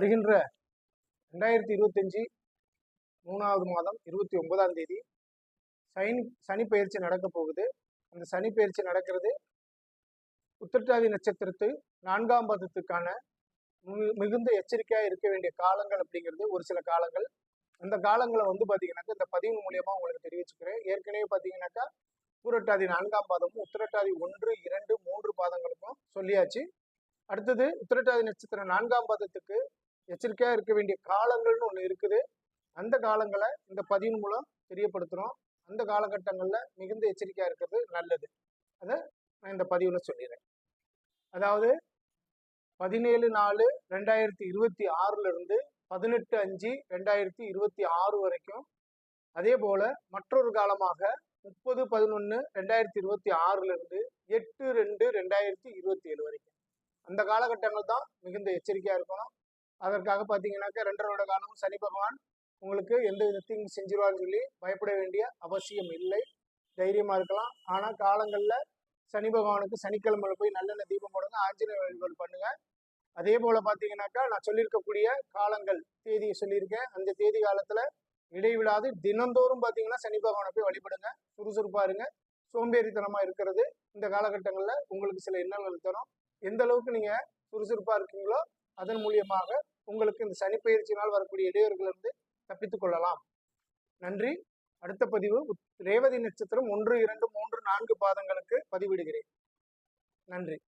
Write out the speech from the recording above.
வருகின்ற ரெண்டாயிரத்தி இருபத்தஞ்சி மூணாவது மாதம் இருபத்தி ஒன்பதாம் தேதி சனி சனி பயிற்சி நடக்க போகுது. அந்த சனி பயிற்சி நடக்கிறது. உத்திரட்டாதி நட்சத்திரத்து நான்காம் பதத்துக்கான மிகுந்த எச்சரிக்கையாக இருக்க வேண்டிய காலங்கள் அப்படிங்கிறது ஒரு சில காலங்கள். அந்த காலங்களை வந்து பார்த்தீங்கன்னாக்கா இந்த பதிவு மூலியமாக உங்களுக்கு தெரிவிச்சுக்கிறேன். ஏற்கனவே பார்த்தீங்கன்னாக்கா பூரட்டாதி நான்காம் பாதமும் உத்திரட்டாதி ஒன்று இரண்டு மூன்று பாதங்களுக்கும் சொல்லியாச்சு. அடுத்தது உத்திரட்டாதி நட்சத்திரம் நான்காம் பாதத்துக்கு எச்சரிக்கையாக இருக்க வேண்டிய காலங்கள்னு ஒன்று இருக்குது. அந்த காலங்களை இந்த பதிவு மூலம் தெரியப்படுத்துகிறோம் அந்த காலகட்டங்களில் மிகுந்த எச்சரிக்கையாக இருக்கிறது நல்லது. அதை நான் இந்த பதிவில் சொல்லிடுறேன் அதாவது பதினேழு நாலு ரெண்டாயிரத்தி இருபத்தி ஆறுலேருந்து பதினெட்டு அஞ்சு ரெண்டாயிரத்தி இருபத்தி ஆறு வரைக்கும். அதே போல் மற்றொரு காலமாக முப்பது பதினொன்று ரெண்டாயிரத்தி இருபத்தி ஆறுலேருந்து எட்டு ரெண்டு ரெண்டாயிரத்தி இருபத்தி ஏழு வரைக்கும். அந்த காலகட்டங்கள் தான் மிகுந்த எச்சரிக்கையாக இருக்கணும். அதற்காக பார்த்தீங்கன்னாக்கா ரெண்டரோட காலமும் சனி பகவான் உங்களுக்கு எந்த விதத்தையும் செஞ்சிருவான்னு சொல்லி பயப்பட வேண்டிய அவசியம் இல்லை. தைரியமா இருக்கலாம். ஆனால் காலங்களில் சனி பகவானுக்கு சனிக்கிழமை போய் நல்லெண்ணெய் தீபம் போடுங்க ஆஞ்சநேய வழிபாடு பண்ணுங்க. அதே போல பார்த்தீங்கன்னாக்கா நான் சொல்லியிருக்கக்கூடிய காலங்கள் தேதியை சொல்லியிருக்கேன். அந்த தேதி காலத்தில் இடைவிடாது. தினந்தோறும் பார்த்தீங்கன்னா சனி பகவானை போய் வழிபடுங்க. சுறுசுறுப்பா இருங்க. சோம்பேறித்தனமாக இருக்கிறது. இந்த காலகட்டங்களில் உங்களுக்கு சில எண்ணங்கள் தரும். எந்த அளவுக்கு நீங்கள் சுறுசுறுப்பாக இருக்கீங்களோ அதன் மூலியமாக உங்களுக்கு இந்த சனிப்பயிற்சியினால் வரக்கூடிய இடையூறுகளிலிருந்து தப்பித்துக் கொள்ளலாம். நன்றி. அடுத்த பதிவு ரேவதி நட்சத்திரம் ஒன்று இரண்டு மூன்று நான்கு பாதங்களுக்கு பதிவிடுகிறேன். நன்றி.